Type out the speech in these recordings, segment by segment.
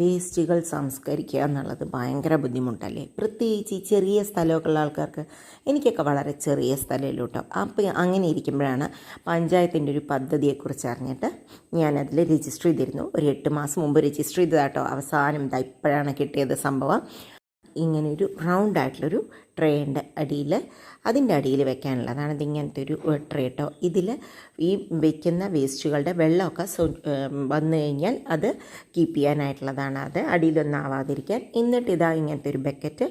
വേസ്റ്റുകൾ സംസ്കരിക്കുക എന്നുള്ളത് ഭയങ്കര ബുദ്ധിമുട്ടല്ലേ? പ്രത്യേകിച്ച് ഈ ചെറിയ സ്ഥലമൊക്കെ ഉള്ള ആൾക്കാർക്ക് എനിക്കൊക്കെ വളരെ ചെറിയ സ്ഥലമല്ലോ കേട്ടോ അപ്പോൾ അങ്ങനെ ഇരിക്കുമ്പോഴാണ് പഞ്ചായത്തിന്റെ ഒരു പദ്ധതിയെക്കുറിച്ച് അറിഞ്ഞിട്ട് ഞാനതിൽ രജിസ്റ്റർ ചെയ്തിരുന്നു. ഒരു എട്ട് മാസം മുമ്പ് രജിസ്റ്റർ ചെയ്തതാട്ടോ. അവസാനം ഇതാ ഇപ്പോഴാണ് കിട്ടിയത് സംഭവം. ഇങ്ങനെ ഒരു റൗണ്ട് ആയിട്ടുള്ളൊരു ട്രേന്റെ അടിയിൽ അതിന്റെ അടിയിൽ വെക്കാനുള്ളതാണ് ഇതിങ്ങനത്തെ ഒരു ട്രേ കേട്ടോ ഇതിൽ ഈ വെക്കുന്ന വേസ്റ്റുകളുടെ വെള്ളമൊക്കെ വന്നു കഴിഞ്ഞാൽ അത് കീപ്പ് ചെയ്യാനായിട്ടുള്ളതാണ്. അത് അടിയിലൊന്നും ആവാതിരിക്കാൻ. എന്നിട്ട് ഇതാ ഇങ്ങനത്തെ ഒരു ബക്കറ്റ്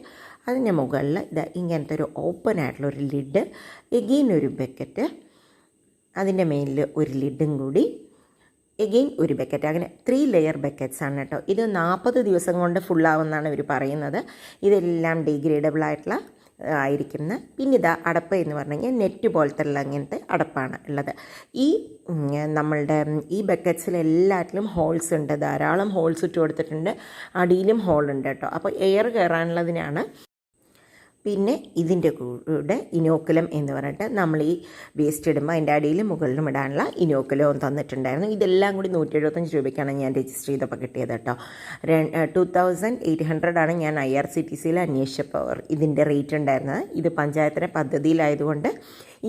അതിന്റെ മുകളിൽ ഇതാ ഇങ്ങനത്തെ ഒരു ഓപ്പൺ ആയിട്ടുള്ള ഒരു ലിഡ് എഗെയിൻ ഒരു ബക്കറ്റ് അതിന്റെ മേലിൽ ഒരു ലിഡും കൂടി എഗെയിൻ ഒരു ബക്കറ്റ് അങ്ങനെ ത്രീ ലെയർ ബക്കറ്റ്സ് ആണ് കേട്ടോ. ഇത് നാൽപ്പത് ദിവസം കൊണ്ട് ഫുള്ളാവുമെന്നാണ് ഇവർ പറയുന്നത്. ഇതെല്ലാം ഡീഗ്രേഡബിൾ ആയിട്ടുള്ള ആയിരിക്കുന്ന. പിന്നെ ഇതാ അടപ്പ് എന്ന് പറഞ്ഞു കഴിഞ്ഞാൽ നെറ്റ് പോലത്തെ ഉള്ള അങ്ങനത്തെ അടപ്പാണ് ഉള്ളത്. ഈ നമ്മളുടെ ഈ ബക്കറ്റ്സിലെല്ലാറ്റിലും ഹോൾസ് ഉണ്ട്. ധാരാളം ഹോൾസ് ഇട്ട് കൊടുത്തിട്ടുണ്ട്. അടിയിലും ഹോൾ ഉണ്ട് കേട്ടോ. അപ്പോൾ എയർ കയറാനുള്ളതിനാണ് പിന്നെ ഇതിന്റെ കൂടെ ഇനോക്കുലം എന്ന് പറഞ്ഞിട്ട് നമ്മൾ ഈ വേസ്റ്റ് ഇടുമ്പോൾ അതിന്റെ അടിയിൽ മുകളിലും ഇടാനുള്ള ഇനോക്കുലവും തന്നിട്ടുണ്ടായിരുന്നു. ഇതെല്ലാം കൂടി നൂറ്റി എഴുപത്തഞ്ച് രൂപയ്ക്കാണ് ഞാൻ രജിസ്റ്റർ ചെയ്തപ്പോൾ കിട്ടിയത് കേട്ടോ. ടു തൗസൻഡ് എയ്റ്റ് ഹൺഡ്രഡാണ് ഞാൻ ഐ ആർ സി ടി സിയിൽ അന്വേഷിച്ചപ്പോൾ ഇതിന്റെ റേറ്റ് ഉണ്ടായിരുന്നത്. ഇത് പഞ്ചായത്തിന്റെ പദ്ധതിയിലായതുകൊണ്ട്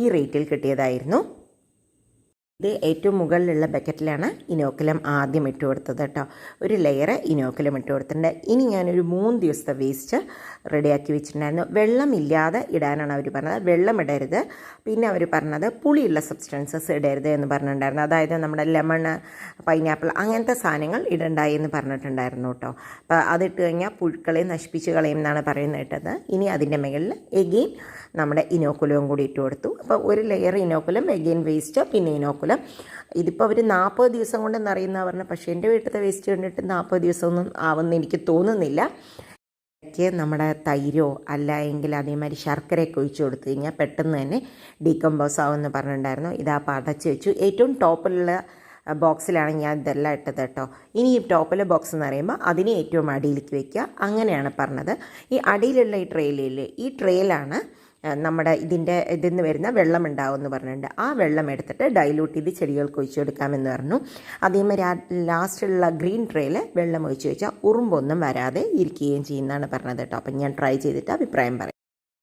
ഈ റേറ്റിൽ കിട്ടിയതായിരുന്നു. ഇത് ഏറ്റവും മുകളിലുള്ള ബക്കറ്റിലാണ് ഇനോക്കുലം ആദ്യം ഇട്ട് കൊടുത്തത് കേട്ടോ. ഒരു ലെയർ ഇനോക്കുലം ഇട്ട് കൊടുത്തിട്ടുണ്ട്. ഇനി ഞാനൊരു മൂന്ന് ദിവസത്തെ വേസ്റ്റ് റെഡിയാക്കി വെച്ചിട്ടുണ്ടായിരുന്നു. വെള്ളമില്ലാതെ ഇടാനാണ് അവർ പറഞ്ഞത്. വെള്ളം ഇടരുത്. പിന്നെ അവർ പറഞ്ഞത് പുളിയുള്ള സബ്സ്റ്റൻസസ് ഇടരുത് എന്ന് പറഞ്ഞിട്ടുണ്ടായിരുന്നു. അതായത് നമ്മുടെ ലെമൺ പൈനാപ്പിൾ അങ്ങനത്തെ സാധനങ്ങൾ ഇടണ്ടായി എന്ന് പറഞ്ഞിട്ടുണ്ടായിരുന്നു കേട്ടോ. അപ്പോൾ അതിട്ട് കഴിഞ്ഞാൽ പുഴുക്കളെ നശിപ്പിച്ച് കളയും എന്നാണ് പറയുന്നത് കേട്ടത്. ഇനി അതിന്റെ മുകളിൽ എഗെയിൻ നമ്മുടെ ഇനോക്കുലവും കൂടി ഇട്ട് കൊടുത്തു. അപ്പോൾ ഒരു ലെയർ ഇനോക്കുലം എഗെയിൻ വേസ്റ്റ് പിന്നെ ഇനോക്കുലം. ഇതിപ്പോൾ അവർ നാൽപ്പത് ദിവസം കൊണ്ട് നിറയുന്ന പറഞ്ഞാൽ പക്ഷേ എന്റെ വീട്ടിലത്തെ വേസ്റ്റ് കണ്ടിട്ട് നാൽപ്പത് ദിവസമൊന്നും ആവുമെന്ന് എനിക്ക് തോന്നുന്നില്ല. ഇടയ്ക്ക് നമ്മുടെ തൈരോ അല്ല എങ്കിൽ അതേമാതിരി ശർക്കരയൊക്കെ ഒഴിച്ചു കൊടുത്തു കഴിഞ്ഞാൽ പെട്ടെന്ന് തന്നെ ഡീകമ്പോസ് ആവുമെന്ന് പറഞ്ഞിട്ടുണ്ടായിരുന്നു. ഇതാ പടച്ച് വെച്ചു. ഏറ്റവും ടോപ്പിലുള്ള ബോക്സിലാണ് ഞാൻ ഇതെല്ലാം ഇട്ടത് കേട്ടോ. ഇനി ഈ ടോപ്പിലെ ബോക്സ് എന്ന് പറയുമ്പോൾ അതിനെ ഏറ്റവും അടിയിലേക്ക് വയ്ക്കുക അങ്ങനെയാണ് പറഞ്ഞത്. ഈ അടിയിലുള്ള ഈ ട്രെയിലില്ലേ ഈ ട്രെയിലാണ് നമ്മുടെ ഇതിന്റെ ഇതിൽ നിന്ന് വരുന്ന വെള്ളം ഉണ്ടാവും എന്ന് പറഞ്ഞിട്ടുണ്ട്. ആ വെള്ളം എടുത്തിട്ട് ഡൈലൂട്ട് ചെയ്ത് ചെടികൾക്ക് ഒഴിച്ചു കൊടുക്കാമെന്ന് പറഞ്ഞു. അതേമാതിരി ആ ലാസ്റ്റിലുള്ള ഗ്രീൻ ട്രേയിൽ വെള്ളം ഒഴിച്ചു വെച്ചാൽ ഉറുമ്പൊന്നും വരാതെ ഇരിക്കുകയും ചെയ്യുന്നതാണ് പറഞ്ഞത് കേട്ടോ. അപ്പം ഞാൻ ട്രൈ ചെയ്തിട്ട് അഭിപ്രായം പറയാം.